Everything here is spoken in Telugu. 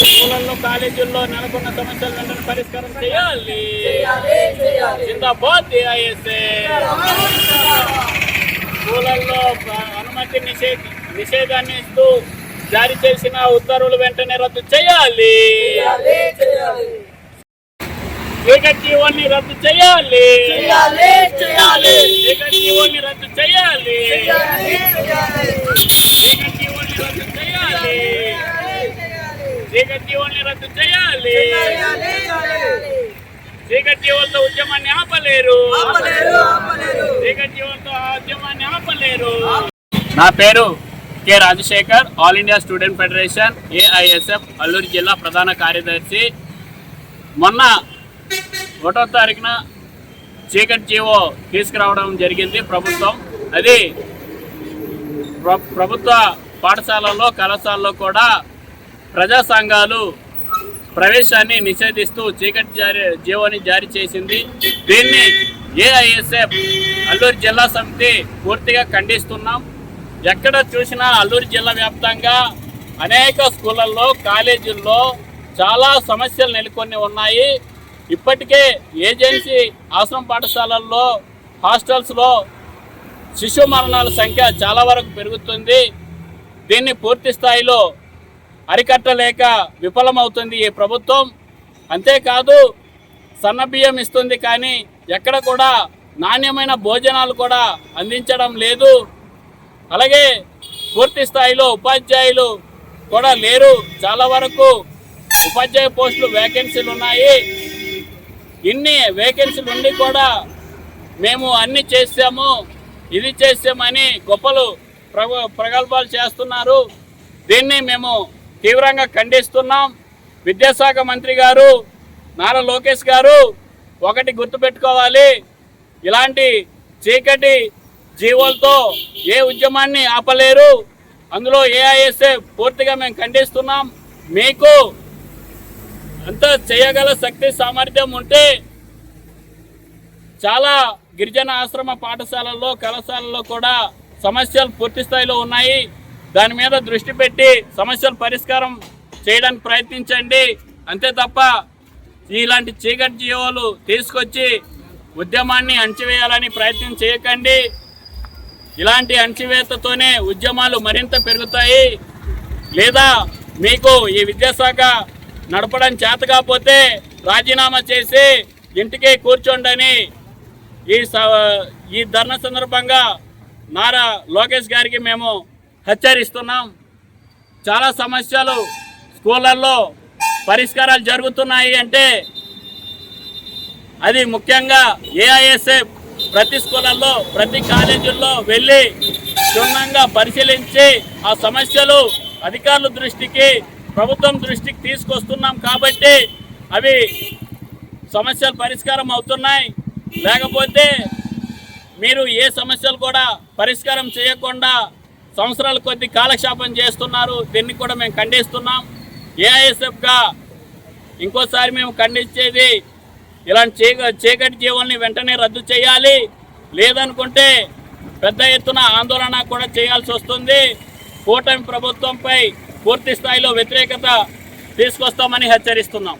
స్కూళ్ళల్లో కాలేజీల్లో నెలకొన్న సమస్యలు వెంటనే పరిష్కారం చేయాలి. జిందాబాద్ స్కూళ్ళల్లో అనుమతి నిషేధ నిషేధాన్ని ఇస్తూ జారీ చేసిన ఉత్తర్వులు వెంటనే రద్దు చేయాలి. చీకటి జీవోల్ని రద్దు చేయాలి. చీకటి జీవోల్ని రద్దు చేయాలి చీకటి జీవోల్ని రద్దు చేయాలి చీకటి జీవోల్ని రద్దు చేయాలి చీకటి జీవోలతో ఉద్యమాన్ని ఆపలేరు. చీకటి జీవోలతో ఉద్యమాన్ని ఆపలేరు. నా పేరు K Rajasekhar all India student federation AISF Alluri జిల్లా ప్రధాన కార్యదర్శి. మొన్న ఒకటో తారీఖున చీకటి జీవో తీసుకురావడం జరిగింది ప్రభుత్వం. అది ప్ర- ప్రభుత్వ పాఠశాలల్లో కళాశాలలో కూడా ప్రజా సంఘాలు ప్రవేశాన్ని నిషేధిస్తూ చీకటి జారీ జీవోని జారీ చేసింది. దీన్ని ఏఐఎస్ఎఫ్ అల్లూరు జిల్లా సమితి పూర్తిగా ఖండిస్తున్నాం. ఎక్కడ చూసినా అల్లూరు జిల్లా వ్యాప్తంగా అనేక స్కూళ్ళల్లో కాలేజీల్లో చాలా సమస్యలు నెలకొని ఉన్నాయి. ఇప్పటికే ఏజెన్సీ ఆశ్రమ పాఠశాలల్లో హాస్టల్స్లో శిశు మరణాల సంఖ్య చాలా వరకు పెరుగుతుంది. దీన్ని పూర్తి స్థాయిలో అరికట్టలేక విఫలమవుతుంది ఈ ప్రభుత్వం? అంతేకాదు సన్న బియ్యం ఇస్తుంది కానీ ఎక్కడ కూడా నాణ్యమైన భోజనాలు కూడా అందించడం లేదు. అలాగే పూర్తి స్థాయిలో ఉపాధ్యాయులు కూడా లేరు. చాలా వరకు ఉపాధ్యాయ పోస్టులు వేకెన్సీలు ఉన్నాయి. ఇన్ని వేకెన్సీలు ఉండి కూడా మేము అన్ని చేసాము ఇది చేసామని గొప్పలు ప్రగ ప్రగల్భాలు చేస్తున్నారు. దీన్ని మేము తీవ్రంగా ఖండిస్తున్నాం. విద్యాశాఖ మంత్రి గారు నారా లోకేష్ గారు ఒకటి గుర్తుపెట్టుకోవాలి. ఇలాంటి చీకటి జీవోలతో ఏ ఉద్యమాన్ని ఆపలేరు. అందులో ఏఐఎస్ఏ పూర్తిగా మేము ఖండిస్తున్నాం. మీకు అంత చేయగల శక్తి సామర్థ్యం ఉంటే చాలా గిరిజన ఆశ్రమ పాఠశాలల్లో కళాశాలల్లో కూడా సమస్యలు పూర్తి స్థాయిలో ఉన్నాయి. దాని మీద దృష్టి పెట్టి సమస్యల పరిష్కారం చేయడానికి ప్రయత్నించండి. అంతే తప్ప ఇలాంటి చీకటి జీవోలు తీసుకొచ్చి ఉద్యమాన్ని అణచివేయాలని ప్రయత్నం చేయకండి. ఇలాంటి అణచివేతతోనే ఉద్యమాలు మరింత పెరుగుతాయి. లేదా మీకు ఈ విద్యాశాఖ నడపడం చేత కాకపోతే రాజీనామా చేసి ఇంటికే కూర్చోండని ఈ స- ఈ ధర్నా సందర్భంగా నారా లోకేష్ గారికి మేము హెచ్చరిస్తున్నాం. చాలా సమస్యలు స్కూళ్ళల్లో పరిష్కారాలు జరుగుతున్నాయి అంటే అది ముఖ్యంగా ఏఐఎస్ఎఫ్ ప్రతి స్కూళ్ళల్లో ప్రతి కాలేజీల్లో వెళ్ళి క్షుణ్ణంగా పరిశీలించి ఆ సమస్యలు అధికారుల దృష్టికి ప్రభుత్వం దృష్టికి తీసుకొస్తున్నాం కాబట్టి అవి సమస్యలు పరిష్కారం అవుతున్నాయి. లేకపోతే మీరు ఏ సమస్యలు కూడా పరిష్కారం చేయకుండా సంవత్సరాల కొద్ది కాలక్షేపం చేస్తున్నారు. దీన్ని కూడా మేము ఖండిస్తున్నాం. ఏఐఎస్ఎఫ్గా ఇంకోసారి మేము ఖండించేది ఇలాంటి చీక చీకటి జీవుల్ని వెంటనే రద్దు చేయాలి. లేదనుకుంటే పెద్ద ఎత్తున ఆందోళన కూడా చేయాల్సి వస్తుంది. కూటమి ప్రభుత్వంపై పూర్తి స్థాయిలో వ్యతిరేకత తీసుకొస్తామని హెచ్చరిస్తున్నాం.